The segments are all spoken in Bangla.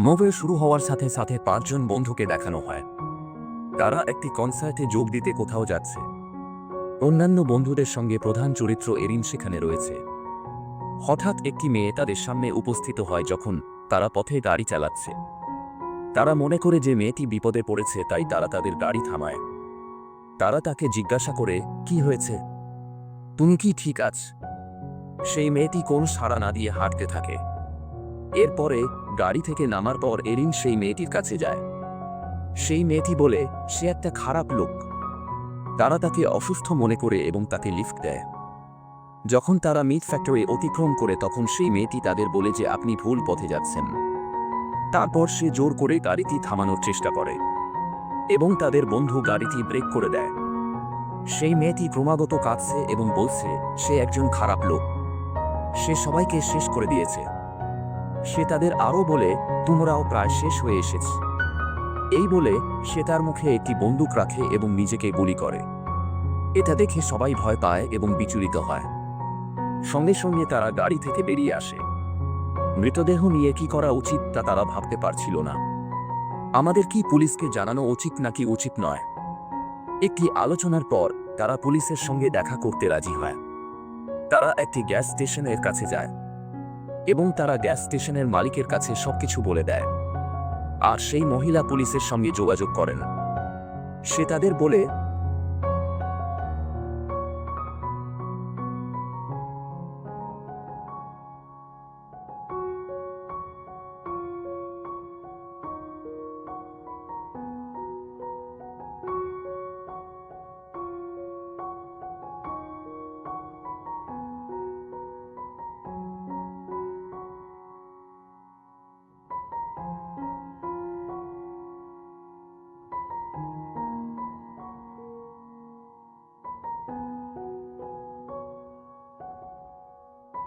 মুভি শুরু হওয়ার সাথে সাথে পাঁচজন বন্ধুকে দেখানো হয়। তারা একটি কনসার্টে যোগ দিতে কোথাও যাচ্ছে। অন্যান্য বন্ধুদের সঙ্গে প্রধান চরিত্র এরিন সেখানে রয়েছে। হঠাৎ একটি মেয়ে তাদের সামনে উপস্থিত হয় যখন তারা পথে গাড়ি চালাচ্ছে। তারা মনে করে যে মেয়েটি বিপদে পড়েছে, তাই তারা তাদের গাড়ি থামায়। তারা তাকে জিজ্ঞাসা করে, কি হয়েছে? তুমি কি ঠিক আছ? সেই মেয়েটি কোন সাড়া না দিয়ে হাঁটতে থাকে। এরপরে গাড়ি থেকে নামার পর এরিন সেই মেয়েটির কাছে যায়। সেই মেয়েটি বলে, সে একটা খারাপ লোক। তারা তাকে অসুস্থ মনে করে এবং তাকে লিফট দেয়। যখন তারা মিট ফ্যাক্টরি অতিক্রম করে, তখন সেই মেয়েটি তাদের বলে যে, আপনি ভুল পথে যাচ্ছেন। তারপর সে জোর করে গাড়িটি থামানোর চেষ্টা করে এবং তাদের বন্ধু গাড়িটি ব্রেক করে দেয়। সেই মেয়েটি ক্রমাগত কাঁদছে এবং বলছে, সে একজন খারাপ লোক। সে সবাইকে শেষ করে দিয়েছে। সে তাদের আরও বলে, তোমরাও প্রায় শেষ হয়ে এসেছ। এই বলে সে তার মুখে একটি বন্দুক রাখে এবং নিজেকে গুলি করে। এটা দেখে সবাই ভয় পায় এবং বিচলিত হয়। সঙ্গে সঙ্গে তারা গাড়ি থেকে বেরিয়ে আসে। মৃতদেহ নিয়ে কি করা উচিত তা তারা ভাবতে পারছিল না। আমাদের কি পুলিশকে জানানো উচিত নাকি উচিত নয়? একটি আলোচনার পর তারা পুলিশের সঙ্গে দেখা করতে রাজি হয়। তারা একটি গ্যাস স্টেশনের কাছে যায়। এবং তারা গ্যাস স্টেশনের মালিকের কাছে সবকিছু বলে দেয়। আর সেই মহিলা পুলিশের সঙ্গে যোগাযোগ করেন। সে তাদের বলে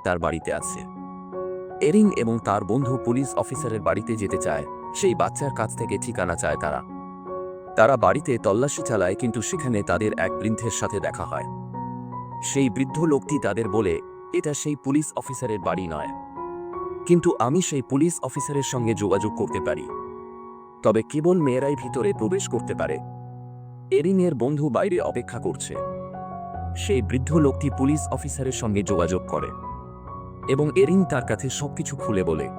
তার বাড়িতে আছে। এরিন এবং তার বন্ধু পুলিশ অফিসারের বাড়িতে যেতে চায়, সেই বাচ্চার কাছ থেকে ঠিকানা চায় তারা। তারা বাড়িতে তল্লাশি চালায় কিন্তু সেখানে তাদের এক বৃদ্ধের সাথে দেখা হয়। সেই বৃদ্ধ লোকটি তাদের বলে, এটা সেই পুলিশ অফিসারের বাড়ি নয়। কিন্তু আমি সেই পুলিশ অফিসারের সঙ্গে যোগাযোগ করতে পারি। তবে কেবল মেয়েরাই ভিতরে প্রবেশ করতে পারে। এরিনের বন্ধু বাইরে অপেক্ষা করছে। সেই বৃদ্ধ লোকটি পুলিশ অফিসারের সঙ্গে যোগাযোগ করে। এবং এরিন তার কাছে সবকিছু খুলে বলে,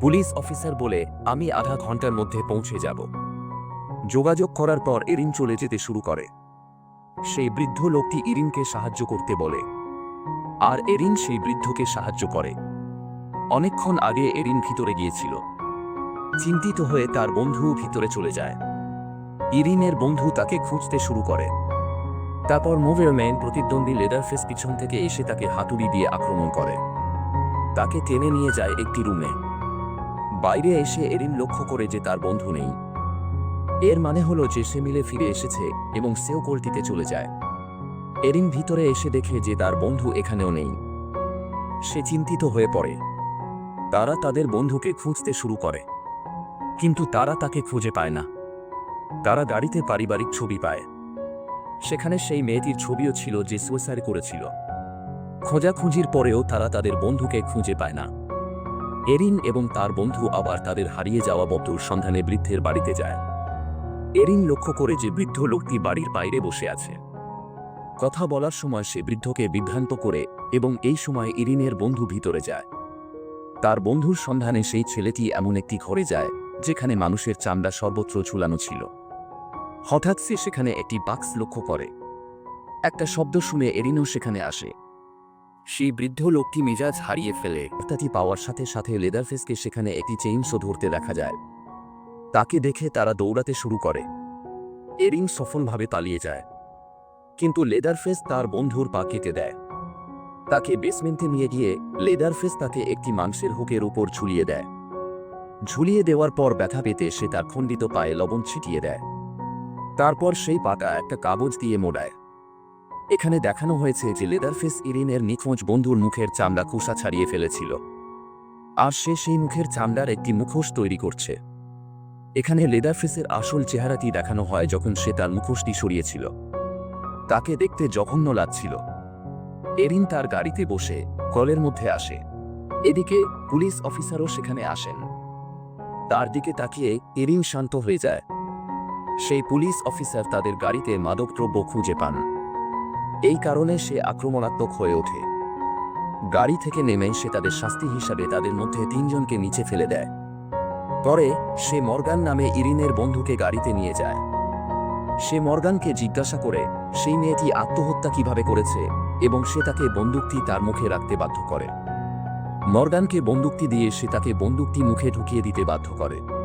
পুলিশ অফিসার বলে আমি আধা ঘণ্টার মধ্যে পৌঁছে যাব। যোগাযোগ করার পর এরিন চলে যেতে শুরু করে। সেই বৃদ্ধ লোকটি ইরিনকে সাহায্য করতে বলে, আর এরিন সেই বৃদ্ধকে সাহায্য করে। অনেকক্ষণ আগে এরিন ভিতরে গিয়েছিল। চিন্তিত হয়ে তার বন্ধু ভিতরে চলে যায়। ইরিনের বন্ধু তাকে খুঁজতে শুরু করে। তারপর মুভের ম্যান প্রতিদ্বন্দ্বী লেদারফেস পিছন থেকে এসে তাকে হাতুড়ি দিয়ে আক্রমণ করে। তাকে টেনে নিয়ে যায় একটি রুমে বাইরে এসে এরিন লক্ষ্য করে যে তার বন্ধু নেই। এর মানে হলো যে সে মিলে ফিরে এসেছে এবং সেও কোলটিতে চলে যায়। এরিন ভিতরে এসে দেখে যে তার বন্ধু এখানেও নেই। সে চিন্তিত হয়ে পড়ে। তারা তাদের বন্ধুকে খুঁজতে শুরু করে। কিন্তু তারা তাকে খুঁজে পায় না। তারা গাড়িতে পারিবারিক ছবি পায়। সেখানে সেই মেয়েটির ছবিও ছিল যে সুইসাইড করেছিল। খোঁজাখুঁজির পরেও তারা তাদের বন্ধুকে খুঁজে পায় না। এরিন এবং তার বন্ধু আবার তাদের হারিয়ে যাওয়া বন্ধুর সন্ধানে বৃদ্ধের বাড়িতে যায়। এরিন লক্ষ্য করে যে বৃদ্ধ লোকটি বাড়ির বাইরে বসে আছে। কথা বলার সময় সে বৃদ্ধকে বিভ্রান্ত করে এবং এই সময় ইরিনের বন্ধু ভিতরে যায়। তার বন্ধুর সন্ধানে সেই ছেলেটি এমন একটি ঘরে যায়, যেখানে মানুষের চামড়া সর্বত্র ঝুলানো ছিল। হঠাৎ সে সেখানে একটি বাক্স লক্ষ্য করে। একটা শব্দ শুনে এরিনও সেখানে আসে। সেই বৃদ্ধ লোকটি মেজাজ হারিয়ে ফেলে। বার্তাটি পাওয়ার সাথে সাথে লেদারফেসকে সেখানে একটি চেইনসো ধরতে দেখা যায়। তাকে দেখে তারা দৌড়াতে শুরু করে। এরিন সফলভাবে পালিয়ে যায়। কিন্তু লেদারফেস তার বন্ধুর পা কেটে দেয়। তাকে বেসমেন্টে নিয়ে গিয়ে লেদারফেস তাকে একটি মাংসের হুকের উপর ঝুলিয়ে দেয়। ঝুলিয়ে দেওয়ার পর ব্যথা পেতে সে তার খণ্ডিত পায়ে লবণ ছিটিয়ে দেয়। তারপর সেই পাতা একটা কাগজ দিয়ে মোড়ায়। এখানে দেখানো হয়েছে যে লেদারফেস ইরিনের নিখোঁজ বন্ধুর মুখের চামড়া কুষা ছাড়িয়ে ফেলেছিল। আর সে সেই মুখের চামড়ার একটি মুখোশ তৈরি করছে। এখানে লেদারফেসের আসল চেহারাটি দেখানো হয় যখন সে তার মুখোশটি সরিয়েছিল। তাকে দেখতে জঘন্য লাগছিল। এরিন তার গাড়িতে বসে কলের মধ্যে আসে। এদিকে পুলিশ অফিসারও সেখানে আসেন। তার দিকে তাকিয়ে এরিন শান্ত হয়ে যায়। সেই পুলিশ অফিসার তাদের গাড়িতে মাদকদ্রব্য খুঁজে পান। এই কারণে সে আক্রমণাত্মক হয়ে ওঠে। গাড়ি থেকে নেমে সে তাদের শাস্তি হিসাবে তাদের মধ্যে তিনজনকে নিচে ফেলে দেয়। পরে সে মর্গান নামে ইরিনের বন্ধুকে গাড়িতে নিয়ে যায়। সে মর্গানকে জিজ্ঞাসা করে, সেই মেয়েটি আত্মহত্যা কীভাবে করেছে? এবং সে তাকে বন্দুকটি তার মুখে রাখতে বাধ্য করে। মর্গানকে বন্দুকটি দিয়ে সে তাকে বন্দুকটি মুখে ঢুকিয়ে দিতে বাধ্য করে।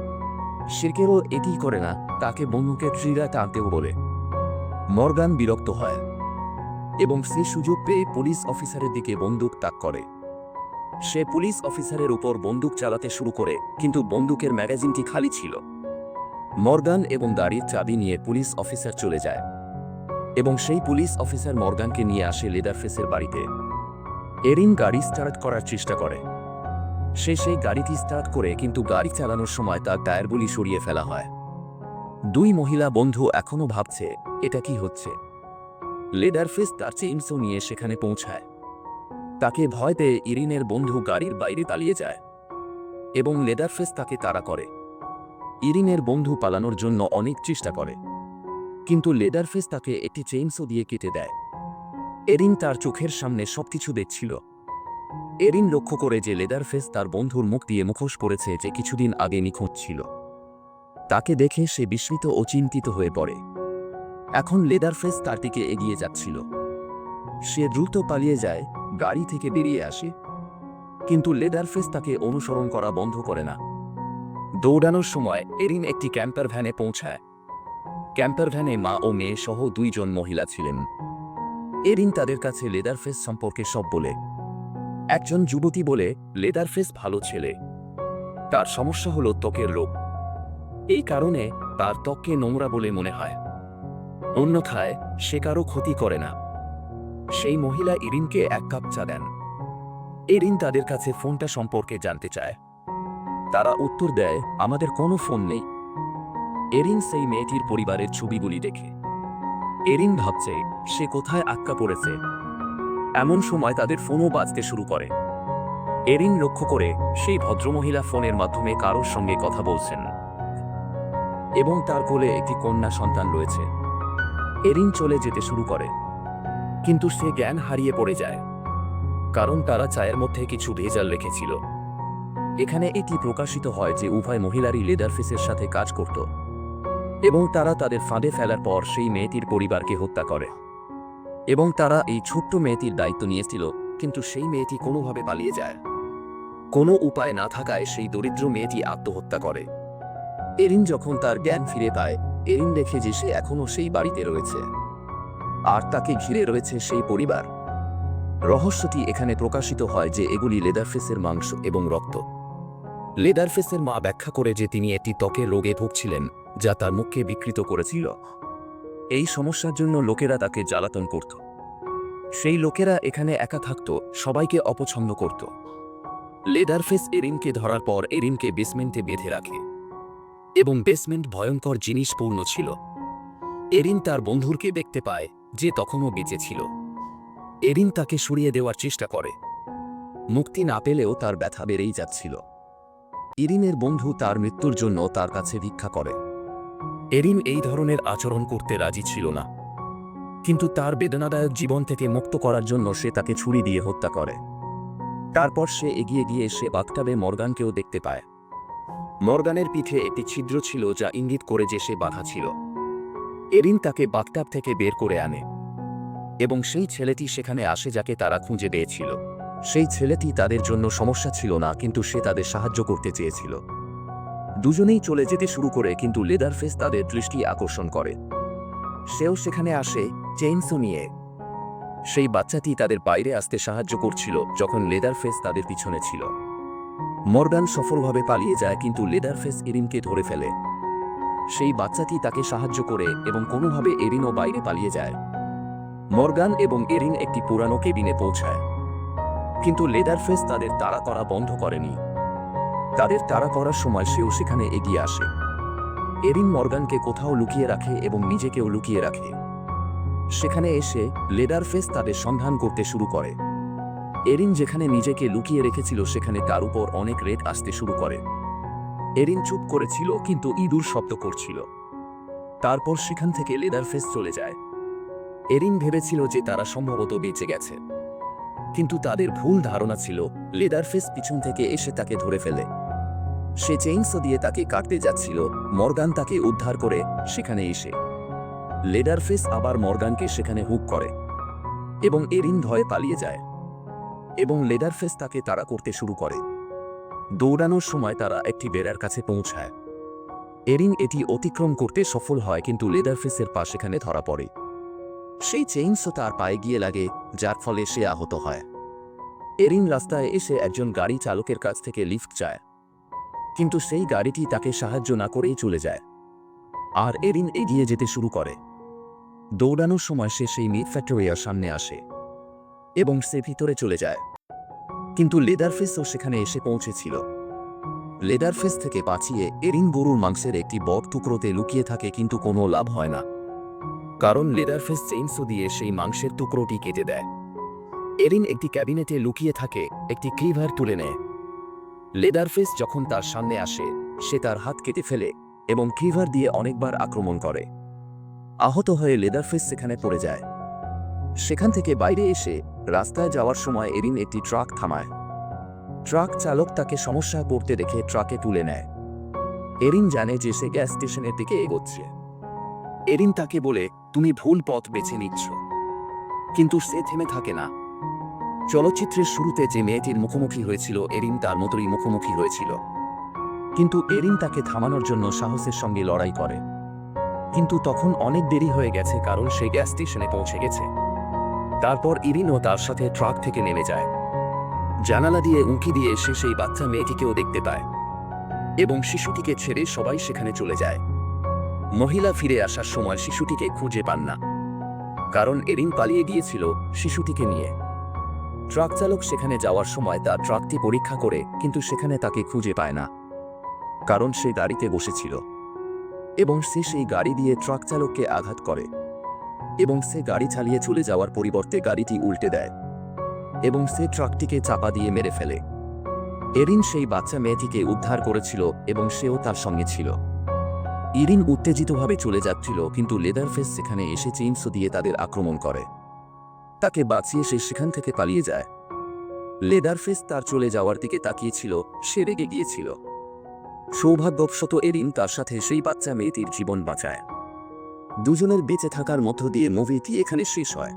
সে কেবল এটি করে না, তাকে বন্দুকের ট্রিরা টানতেও বলে। মর্গান বিরক্ত হয় এবং সে সুযোগ পেয়ে পুলিশ অফিসারের দিকে বন্দুক তাক করে। সে পুলিশ অফিসারের উপর বন্দুক চালাতে শুরু করে, কিন্তু বন্দুকের ম্যাগাজিনটি খালি ছিল। মর্গান এবং গাড়ির চাবি নিয়ে পুলিশ অফিসার চলে যায় এবং সেই পুলিশ অফিসার মর্গানকে নিয়ে আসে লেদারফেসের বাড়িতে। এরিন গাড়ি স্টার্ট করার চেষ্টা করে। সে সেই গাড়িটি স্টার্ট করে কিন্তু গাড়ি চালানোর সময় তার টায়ারগুলি সরিয়ে ফেলা হয়। দুই মহিলা বন্ধু এখনও ভাবছে, এটা কি হচ্ছে? লেদারফেস তার চেইনসো নিয়ে সেখানে পৌঁছায়। তাকে ভয় পেয়ে ইরিনের বন্ধু গাড়ির বাইরে পালিয়ে যায় এবং লেদারফেস তাকে তাড়া করে। ইরিনের বন্ধু পালানোর জন্য অনেক চেষ্টা করে, কিন্তু লেদারফেস তাকে একটি চেইনসো দিয়ে কেটে দেয়। এরিন তার চোখের সামনে সবকিছু দেখছিল। এরিন লক্ষ্য করে যে লেদার লেদারফেস তার বন্ধুর মুখ দিয়ে মুখোশ করেছে যে কিছুদিন আগে নিখোঁজ ছিল। তাকে দেখে সে বিস্মিত ও চিন্তিত হয়ে পড়ে। এখন লেদার লেদারফেস তার দিকে এগিয়ে যাচ্ছিল। সে দ্রুত পালিয়ে যায়, গাড়ি থেকে বেরিয়ে আসে। কিন্তু লেদারফেস তাকে অনুসরণ করা বন্ধ করে না। দৌড়ানোর সময় এরিন একটি ক্যাম্পার ভ্যানে পৌঁছায়। ক্যাম্পার ভ্যানে মা ও মেয়ে সহ দুইজন মহিলা ছিলেন। এরিন তাদের কাছে লেদারফেস সম্পর্কে সব বলে। একজন যুবতী বলে লেদারফেস ভালো ছেলে। তার সমস্যা হলো ত্বকের রোগ। এই কারণে তার ত্বককে নোংরা বলে মনে হয়। অন্যথায় সে কারও ক্ষতি করে না। সেই মহিলা ইরিনকে এক কাপ চা দেন। এরিন তাদের কাছে ফোনটা সম্পর্কে জানতে চায়। তারা উত্তর দেয়, আমাদের কোনো ফোন নেই। এরিন সেই মেয়েটির পরিবারের ছবিগুলি দেখে। এরিন ভাবছে, সে কোথায় আটকা পড়েছে? এমন সময় তাদের ফোনও বাজতে শুরু করে। এরিন লক্ষ্য করে সেই ভদ্রমহিলা ফোনের মাধ্যমে কারোর সঙ্গে কথা বলছেন। এবং তার কোলে একটি কন্যা সন্তান রয়েছে। এরিন চলে যেতে শুরু করে। কিন্তু সে জ্ঞান হারিয়ে পড়ে যায়। কারণ তারা চায়ের মধ্যে কিছু ভেজাল রেখেছিল। এখানে এটি প্রকাশিত হয় যে উভয় মহিলারই লেদারফিসের সাথে কাজ করত। এবং তারা তাদের ফাঁদে ফেলার পর সেই মেয়েটির পরিবারকে হত্যা করে। এবং তারা এই ছোট্ট মেয়েটির দায়িত্ব নিয়েছিল, কিন্তু সেই মেয়েটি কোনোভাবে পালিয়ে যায়। কোনো উপায় না থাকায় সেই দরিদ্র মেয়েটি আত্মহত্যা করে। এরিন যখন তার জ্ঞান ফিরে পায়, এরিন দেখে যে সে এখনও সেই বাড়িতে রয়েছে। আর তাকে ঘিরে রয়েছে সেই পরিবার। রহস্যটি এখানে প্রকাশিত হয় যে এগুলি লেদারফেসের মাংস এবং রক্ত। লেদারফেসের মা ব্যাখ্যা করে যে তিনি একটি ত্বকের রোগে ভুগছিলেন, যা তার মুখকে বিকৃত করেছিল। এই সমস্যার জন্য লোকেরা তাকে জ্বালাতন করত। সেই লোকেরা এখানে একা থাকত, সবাইকে অপছন্দ করত। লেডারফেস এরিনকে ধরার পর এরিনকে বেসমেন্টে বেঁধে রাখে। এবং বেসমেন্ট ভয়ঙ্কর জিনিসপূর্ণ ছিল। এরিন তার বন্ধুরকে দেখতে পায়, যে তখনও বেঁচে ছিল। এরিন তাকে সরিয়ে দেওয়ার চেষ্টা করে। মুক্তি না পেলেও তার ব্যথা বেড়েই যাচ্ছিল। ইরিনের বন্ধু তার মৃত্যুর জন্য তার কাছে ভিক্ষা করে। এরিন এই ধরনের আচরণ করতে রাজি ছিল না। কিন্তু তার বেদনাদায়ক জীবন থেকে মুক্ত করার জন্য সে তাকে ছুরি দিয়ে হত্যা করে। তারপর সে এগিয়ে গিয়ে সে বাথটাবে মর্গানকেও দেখতে পায়। মর্গানের পিঠে একটি ছিদ্র ছিল যা ইঙ্গিত করে যে সে বাধা ছিল। এরিন তাকে বাথটাব থেকে বের করে আনে। এবং সেই ছেলেটি সেখানে আসে যাকে তারা খুঁজে পেয়েছিল। সেই ছেলেটি তাদের জন্য সমস্যা ছিল না, কিন্তু সে তাদের সাহায্য করতে চেয়েছিল। দুজনেই চলে যেতে শুরু করে, কিন্তু লেদারফেস তাদের দৃষ্টি আকর্ষণ করে। সেও সেখানে আসে চেইনসো নিয়ে। সেই বাচ্চাটি তাদের বাইরে আসতে সাহায্য করছিল, যখন লেদারফেস তাদের পিছনে ছিল। মর্গান সফলভাবে পালিয়ে যায়, কিন্তু লেদারফেস এরিনকে ধরে ফেলে। সেই বাচ্চাটি তাকে সাহায্য করে এবং কোনোভাবে এরিনও বাইরে পালিয়ে যায়। মর্গান এবং এরিন একটি পুরানো কেবিনে পৌঁছায়। কিন্তু লেদারফেস তাদের তাড়া করা বন্ধ করেনি। তাদের তাড়া করার সময় সেও সেখানে এগিয়ে আসে। এরিন মর্গানকে কোথাও লুকিয়ে রাখে এবং নিজেকেও লুকিয়ে রাখে। সেখানে এসে লেডার ফেস তাদের সন্ধান করতে শুরু করে। এরিন যেখানে নিজেকে লুকিয়ে রেখেছিল, সেখানে তার উপর অনেক রেট আসতে শুরু করে। এরিন চুপ করেছিল, কিন্তু ইঁদুর শব্দ করছিল। তারপর সেখান থেকে লেদার ফেস চলে যায়। এরিন ভেবেছিল যে তারা সম্ভবত বেঁচে গেছে। কিন্তু তাদের ভুল ধারণা ছিল লেদার ফেস পিছন থেকে এসে তাকে ধরে ফেলে। সে চেইনসো দিয়ে তাকে কাটতে যাচ্ছিল। মর্গান তাকে উদ্ধার করে সেখানে এসে। লেডারফেস আবার মর্গানকে সেখানে হুক করে এবং এরিন ভয়ে পালিয়ে যায় এবং লেডারফেস তাকে তাড়া করতে শুরু করে। দৌড়ানোর সময় তারা একটি বেড়ার কাছে পৌঁছায়। এরিন এটি অতিক্রম করতে সফল হয় কিন্তু লেদারফেসের পা সেখানে ধরা পড়ে। সেই চেইনসো তার পায়ে গিয়ে লাগে, যার ফলে সে আহত হয়। এরিন রাস্তায় এসে একজন গাড়ি চালকের কাছ থেকে লিফট চায়। কিন্তু সেই গাড়িটি তাকে সাহায্য না করেই চলে যায়। আর এরিন এগিয়ে যেতে শুরু করে। দৌড়ানোর সময় সে সেই মিট ফ্যাক্টরিয়ার সামনে আসে এবং সে ভিতরে চলে যায়। কিন্তু লেদারফেসও সেখানে এসে পৌঁছেছিল। লেদারফেস থেকে বাঁচিয়ে এরিন গরুর মাংসের একটি বক টুকরোতে লুকিয়ে থাকে কিন্তু কোনো লাভ হয় না। কারণ লেদারফেস চেইনসো দিয়ে সেই মাংসের টুকরোটি কেটে দেয়। এরিন একটি ক্যাবিনেটে লুকিয়ে থাকে, একটি ক্লিভার তুলে নেয়। লেদারফেস যখন তার সামনে আসে, সে তার হাত কেটে ফেলে এবং ক্লিভার দিয়ে অনেকবার আক্রমণ করে। আহত হয়ে লেদারফেস সেখানে পড়ে যায়। সেখান থেকে বাইরে এসে রাস্তায় যাওয়ার সময় এরিন একটি ট্রাক থামায়। ট্রাক চালক তাকে সমস্যায় পড়তে দেখে ট্রাকে তুলে নেয়। এরিন জানে যে সে গ্যাস স্টেশনের দিকে এগোচ্ছে। এরিন তাকে বলে, তুমি ভুল পথ বেছে নিচ্ছ। কিন্তু সে থেমে থাকে না। চলচ্চিত্রের শুরুতে যে মেয়েটির মুখোমুখি হয়েছিল, এরিন তার মতোই মুখোমুখি হয়েছিল। কিন্তু এরিন তাকে থামানোর জন্য সাহসের সঙ্গে লড়াই করে। কিন্তু তখন অনেক দেরি হয়ে গেছে, কারণ সে গ্যাস স্টেশনে পৌঁছে গেছে। তারপর ইরিনও তার সাথে ট্রাক থেকে নেমে যায়। জানালা দিয়ে উঁকি দিয়ে সে সেই বাচ্চা মেয়েটিকেও দেখতে পায় এবং শিশুটিকে ছেড়ে সবাই সেখানে চলে যায়। মহিলা ফিরে আসার সময় শিশুটিকে খুঁজে পান না। কারণ এরিন পালিয়ে গিয়েছিল শিশুটিকে নিয়ে। ট্রাক চালক সেখানে যাওয়ার সময় তার ট্রাকটি পরীক্ষা করে, কিন্তু সেখানে তাকে খুঁজে পায় না। কারণ সে গাড়িতে বসেছিল। এবং সে সেই গাড়ি দিয়ে ট্রাক চালককে আঘাত করে। এবং সে গাড়ি চালিয়ে চলে যাওয়ার পরিবর্তে গাড়িটি উল্টে দেয়। এবং সে ট্রাকটিকে চাপা দিয়ে মেরে ফেলে। এরিন সেই বাচ্চা মেয়েটিকে উদ্ধার করেছিল এবং সেও তার সঙ্গে ছিল। ইরিন উত্তেজিতভাবে চলে যাচ্ছিল, কিন্তু লেদারফেস সেখানে এসে চেইনসো দিয়ে তাদের আক্রমণ করে। তাকে বাঁচিয়ে সে সেখান থেকে পালিয়ে যায়। লেদারফেস তার চলে যাওয়ার দিকে তাকিয়েছিল, সে রেগে গিয়েছিল। সৌভাগ্যবশত এরিন তার সাথে সেই বাচ্চা মেয়েটির জীবন বাঁচায়। দুজনের বেঁচে থাকার মধ্য দিয়ে মুভিটি এখানে শেষ হয়।